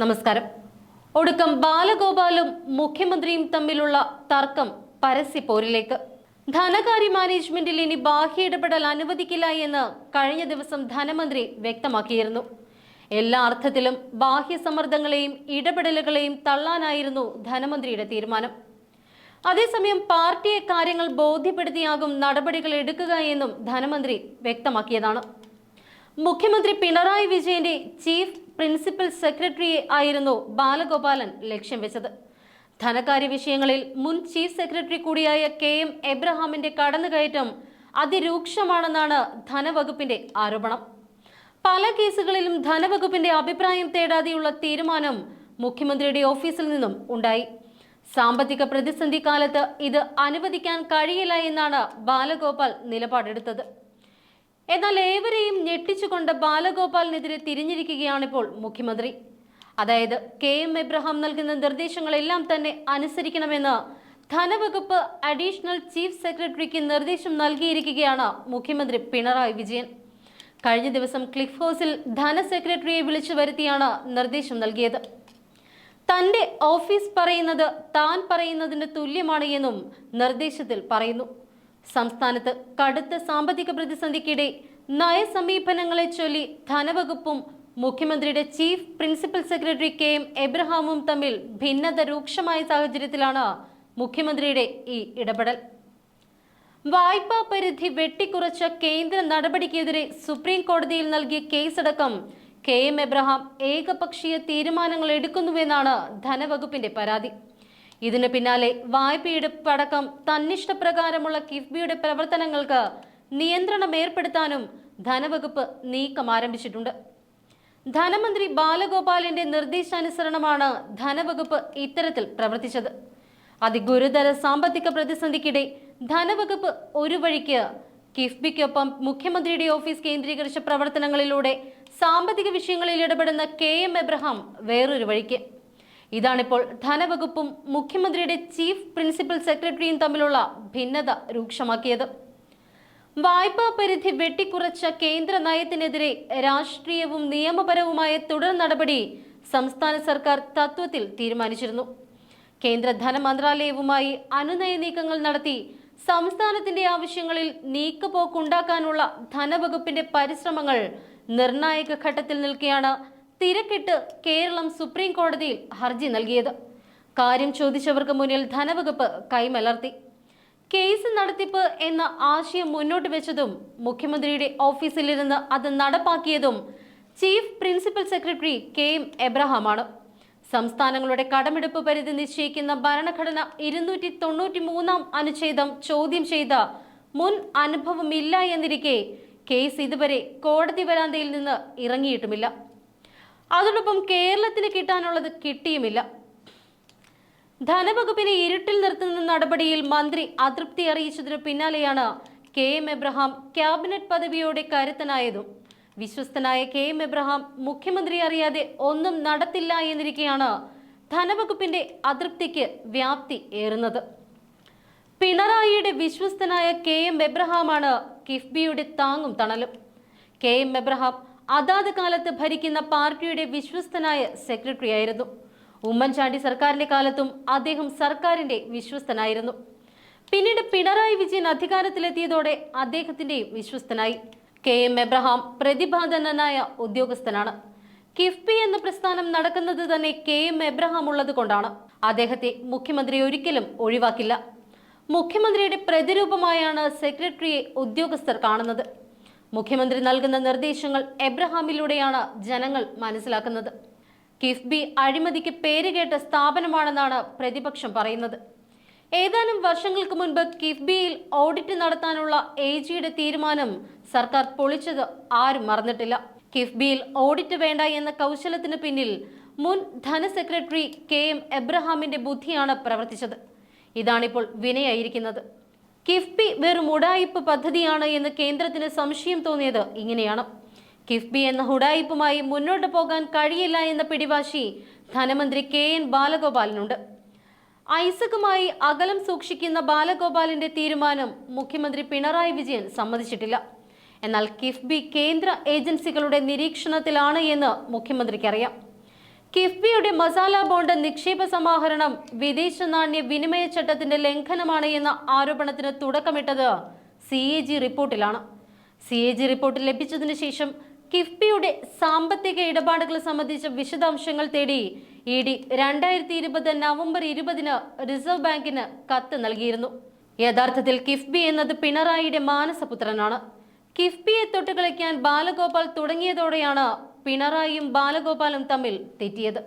നമസ്കാരം. ഒടുക്കം ബാലഗോപാലും മുഖ്യമന്ത്രിയും തമ്മിലുള്ള തർക്കം പരസ്യപ്പോരിലേക്ക്. ധനകാര്യ മാനേജ്മെന്റിൽ ഇനി ബാഹ്യ ഇടപെടൽ അനുവദിക്കില്ല എന്ന് കഴിഞ്ഞ ദിവസം ധനമന്ത്രി വ്യക്തമാക്കിയിരുന്നു. എല്ലാ അർത്ഥത്തിലും ബാഹ്യ സമ്മർദ്ദങ്ങളെയും ഇടപെടലുകളെയും തള്ളാനായിരുന്നു ധനമന്ത്രിയുടെ തീരുമാനം. അതേസമയം പാർട്ടിയെ കാര്യങ്ങൾ ബോധ്യപ്പെടുത്തിയാകും നടപടികൾ എടുക്കുക എന്നും ധനമന്ത്രി വ്യക്തമാക്കിയതാണ്. മുഖ്യമന്ത്രി പിണറായി വിജയന്റെ ചീഫ് പ്രിൻസിപ്പൽ സെക്രട്ടറി ആയിരുന്നു ബാലഗോപാലൻ ലക്ഷ്യം വെച്ചത്. ധനകാര്യ വിഷയങ്ങളിൽ മുൻ ചീഫ് സെക്രട്ടറി കൂടിയായ കെ എം എബ്രഹാമിന്റെ കടന്നുകയറ്റം അതിരൂക്ഷമാണെന്നാണ് ധനവകുപ്പിന്റെ ആരോപണം. പല കേസുകളിലും ധനവകുപ്പിന്റെ അഭിപ്രായം തേടാതെയുള്ള തീരുമാനം മുഖ്യമന്ത്രിയുടെ ഓഫീസിൽ നിന്നും ഉണ്ടായി. സാമ്പത്തിക പ്രതിസന്ധി കാലത്ത് ഇത് അനുവദിക്കാൻ കഴിയില്ല എന്നാണ് ബാലഗോപാൽ നിലപാടെടുത്തത്. എന്നാൽ ഏവരെയും ഞെട്ടിച്ചുകൊണ്ട് ബാലഗോപാലിനെതിരെ തിരിഞ്ഞിരിക്കുകയാണിപ്പോൾ മുഖ്യമന്ത്രി. അതായത് കെ എം എബ്രഹാം നൽകുന്ന നിർദ്ദേശങ്ങളെല്ലാം തന്നെ അനുസരിക്കണമെന്ന് ധനവകുപ്പ് അഡീഷണൽ ചീഫ് സെക്രട്ടറിക്ക് നിർദ്ദേശം നൽകിയിരിക്കുകയാണ് മുഖ്യമന്ത്രി പിണറായി വിജയൻ. കഴിഞ്ഞ ദിവസം ക്ലിഫ് ഹൗസിൽ ധന സെക്രട്ടറിയെ വിളിച്ചു വരുത്തിയാണ് നിർദ്ദേശം നൽകിയത്. തന്റെ ഓഫീസ് പറയുന്നത് താൻ പറയുന്നതിന് തുല്യമാണ് എന്നും നിർദ്ദേശത്തിൽ പറയുന്നു. സംസ്ഥാനത്ത് കടുത്ത സാമ്പത്തിക പ്രതിസന്ധിക്കിടെ നയസമീപനങ്ങളെ ചൊല്ലി ധനവകുപ്പും മുഖ്യമന്ത്രിയുടെ chief principal secretary K M എബ്രഹാമും തമ്മിൽ ഭിന്നത രൂക്ഷമായ സാഹചര്യത്തിലാണ് മുഖ്യമന്ത്രിയുടെ ഈ ഇടപെടൽ. വായ്പാ പരിധി വെട്ടിക്കുറച്ച കേന്ദ്ര നടപടിക്കെതിരെ സുപ്രീം കോടതിയിൽ നൽകിയ കേസടക്കം കെ എം എബ്രഹാം ഏകപക്ഷീയ തീരുമാനങ്ങൾ എടുക്കുന്നുവെന്നാണ് ധനവകുപ്പിന്റെ പരാതി. ഇതിന് പിന്നാലെ വായ്പയെടുപ്പടക്കം തന്നിഷ്ടപ്രകാരമുള്ള കിഫ്ബിയുടെ പ്രവർത്തനങ്ങൾക്ക് നിയന്ത്രണം ഏർപ്പെടുത്താനും ധനവകുപ്പ് നീക്കം ആരംഭിച്ചിട്ടുണ്ട്. ധനമന്ത്രി ബാലഗോപാലിന്റെ നിർദ്ദേശാനുസരണമാണ് ധനവകുപ്പ് ഇത്തരത്തിൽ പ്രവർത്തിച്ചത്. അതിഗുരുതര സാമ്പത്തിക പ്രതിസന്ധിക്കിടെ ധനവകുപ്പ് ഒരു വഴിക്ക് കിഫ്ബിക്കൊപ്പം മുഖ്യമന്ത്രിയുടെ ഓഫീസ് കേന്ദ്രീകരിച്ച പ്രവർത്തനങ്ങളിലൂടെ സാമ്പത്തിക വിഷയങ്ങളിൽ ഇടപെടുന്ന കെ എം എബ്രഹാം വേറൊരു വഴിക്ക്. ഇതാണിപ്പോൾ ധനവകുപ്പും മുഖ്യമന്ത്രിയുടെ ചീഫ് പ്രിൻസിപ്പൽ സെക്രട്ടറിയും തമ്മിലുള്ള ഭിന്നത രൂക്ഷമാക്കിയത്. വായ്പാ പരിധി വെട്ടിക്കുറച്ച കേന്ദ്ര നയത്തിനെതിരെ രാഷ്ട്രീയവും നിയമപരവുമായ തുടർ നടപടി സംസ്ഥാന സർക്കാർ തത്വത്തിൽ തീരുമാനിച്ചിരുന്നു. കേന്ദ്ര ധനമന്ത്രാലയവുമായി അനുനയ നീക്കങ്ങൾ നടത്തി സംസ്ഥാനത്തിന്റെ ആവശ്യങ്ങളിൽ നീക്കുപോക്കുണ്ടാക്കാനുള്ള ധനവകുപ്പിന്റെ പരിശ്രമങ്ങൾ നിർണായക ഘട്ടത്തിൽ നിൽക്കെയാണ് തിരക്കിട്ട് കേരളം സുപ്രീം കോടതിയിൽ ഹർജി നൽകിയത്. കാര്യം ചോദിച്ചവർക്ക് മുന്നിൽ ധനവകുപ്പ് കൈമലർത്തി. കേസ് നടത്തിപ്പ് എന്ന ആശയം മുന്നോട്ട് വെച്ചതും മുഖ്യമന്ത്രിയുടെ ഓഫീസിലിരുന്ന് അത് നടപ്പാക്കിയതും chief principal secretary K M എബ്രഹാമാണ്. സംസ്ഥാനങ്ങളുടെ കടമെടുപ്പ് പരിധി നിശ്ചയിക്കുന്ന ഭരണഘടന ഇരുന്നൂറ്റി തൊണ്ണൂറ്റി മൂന്നാം അനുച്ഛേദം ചോദ്യം ചെയ്ത മുൻ അനുഭവമില്ല എന്നിരിക്കെ കേസ് ഇതുവരെ കോടതി വരാന്തയിൽ നിന്ന് ഇറങ്ങിയിട്ടുമില്ല. അതോടൊപ്പം കേരളത്തിന് കിട്ടാനുള്ളത് കിട്ടിയുമില്ല. ധനവകുപ്പിനെ ഇരുട്ടിൽ നിർത്തുന്ന നടപടിയിൽ മന്ത്രി അതൃപ്തി അറിയിച്ചതിന് പിന്നാലെയാണ് കെ എം എബ്രഹാം ക്യാബിനറ്റ് പദവിയോടെ കരുത്തനായതും. വിശ്വസ്തനായ കെ എം എബ്രഹാം മുഖ്യമന്ത്രി അറിയാതെ ഒന്നും നടത്തില്ല എന്നിരിക്കെയാണ് ധനവകുപ്പിന്റെ അതൃപ്തിക്ക് വ്യാപ്തി ഏറുന്നത്. പിണറായിയുടെ വിശ്വസ്തനായ കെ എം എബ്രഹാമാണ് കിഫ്ബിയുടെ താങ്ങും തണലും. കെ എം എബ്രഹാം അതാത് കാലത്ത് ഭരിക്കുന്ന പാർട്ടിയുടെ വിശ്വസ്തനായ സെക്രട്ടറി ആയിരുന്നു ഉമ്മൻചാണ്ടി സർക്കാരിന്റെ കാലത്തും അദ്ദേഹം സർക്കാരിന്റെ വിശ്വസ്തനായിരുന്നു. പിന്നീട് പിണറായി വിജയൻ അധികാരത്തിലെത്തിയതോടെ അദ്ദേഹത്തിന്റെയും വിശ്വസ്തനായി. കെ എം എബ്രഹാം പ്രതിഭാധനനായ ഉദ്യോഗസ്ഥനാണ്. കിഫ്ബി എന്ന പ്രസ്ഥാനം നടക്കുന്നത് തന്നെ കെ എം എബ്രഹാം ഉള്ളത് കൊണ്ടാണ്. അദ്ദേഹത്തെ മുഖ്യമന്ത്രി ഒരിക്കലും ഒഴിവാക്കില്ല. മുഖ്യമന്ത്രിയുടെ പ്രതിരൂപമായാണ് സെക്രട്ടറിയെ ഉദ്യോഗസ്ഥർ കാണുന്നത്. മുഖ്യമന്ത്രി നൽകുന്ന നിർദ്ദേശങ്ങൾ എബ്രഹാമിലൂടെയാണ് ജനങ്ങൾ മനസ്സിലാക്കുന്നത്. കിഫ്ബി അഴിമതിക്ക് പേരുകേട്ട സ്ഥാപനമാണെന്നാണ് പ്രതിപക്ഷം പറയുന്നത്. ഏതാനും വർഷങ്ങൾക്ക് മുൻപ് കിഫ്ബിയിൽ ഓഡിറ്റ് നടത്താനുള്ള എ ജിയുടെ തീരുമാനം സർക്കാർ പൊളിച്ചത് ആരും മറന്നിട്ടില്ല. കിഫ്ബിയിൽ ഓഡിറ്റ് വേണ്ട എന്ന കൗശലത്തിന് പിന്നിൽ മുൻ ധനസെക്രട്ടറി കെ എം എബ്രഹാമിന്റെ ബുദ്ധിയാണ് പ്രവർത്തിച്ചത്. ഇതാണിപ്പോൾ വിനയായിരിക്കുന്നത്. കിഫ്ബി വെറും ഉടായിപ്പ് പദ്ധതിയാണ് എന്ന് കേന്ദ്രത്തിന് സംശയം തോന്നിയത് ഇങ്ങനെയാണ്. കിഫ്ബി എന്ന ഉടായിപ്പുമായി മുന്നോട്ട് പോകാൻ കഴിയില്ല എന്ന പിടിവാശി ധനമന്ത്രി കെ എൻ ബാലഗോപാലിനുണ്ട്. ഐസകുമായി അകലം സൂക്ഷിക്കുന്ന ബാലഗോപാലിന്റെ തീരുമാനം മുഖ്യമന്ത്രി പിണറായി വിജയൻ സമ്മതിച്ചിട്ടില്ല. എന്നാൽ കിഫ്ബി കേന്ദ്ര ഏജൻസികളുടെ നിരീക്ഷണത്തിലാണ് എന്ന് മുഖ്യമന്ത്രിക്ക് അറിയാം കിഫ്ബിയുടെ മസാല ബോണ്ട് നിക്ഷേപ സമാഹരണം വിദേശ നാണ്യ വിനിമയ ചട്ടത്തിന്റെ ലംഘനമാണ് എന്ന ആരോപണത്തിന് തുടക്കമിട്ടത് സി എ ജി റിപ്പോർട്ടിലാണ്. സി എ ജി റിപ്പോർട്ട് ലഭിച്ചതിന് ശേഷം കിഫ്ബിയുടെ സാമ്പത്തിക ഇടപാടുകൾ സംബന്ധിച്ച വിശദാംശങ്ങൾ തേടി ഇ ഡി രണ്ടായിരത്തി ഇരുപത് നവംബർ ഇരുപതിന് റിസർവ് ബാങ്കിന് കത്ത് നൽകിയിരുന്നു. യഥാർത്ഥത്തിൽ കിഫ്ബി എന്നത് പിണറായിയുടെ മാനസപുത്രനാണ്. കിഫ്ബിയെ തൊട്ടുകളിക്കാൻ ബാലഗോപാൽ തുടങ്ങിയതോടെയാണ് പിണറായിയും ബാലഗോപാലും തമ്മിൽ തെറ്റിയത്